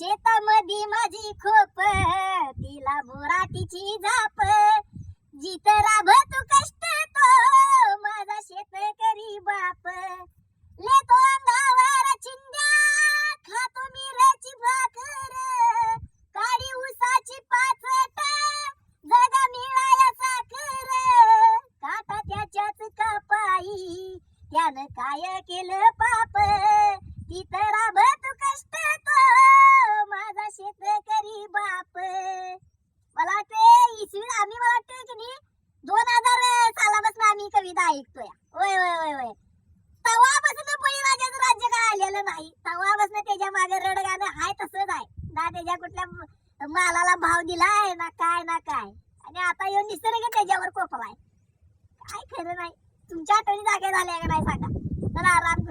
शेतामध्ये माझी खोप तिला बोराटीची झाप जित तू कष्ट तो माझा शेतकरी बाप. लेतो अंगावर चिंध्या खातो मिराची भाकर. काडी उसाची पाचट जगा मिळाया साखर. काटा त्याच्याच कापाई त्यानं काय केलं पाप? ऐकतोय. होय होय होय होय. तवापासून बळीराजाचं राज्य काय आलेलं नाही. तवापासून त्याच्यामागे रडगाणं हाय तसंच आहे. ना त्याच्या कुठल्या मालाला भाव दिलाय ना काय ना काय. आणि आता येऊन निसर्ग त्याच्यावर कोपलाय काय खरं नाही. तुमच्या आठवणी जागे झाल्या का नाही सांगा. चला आराम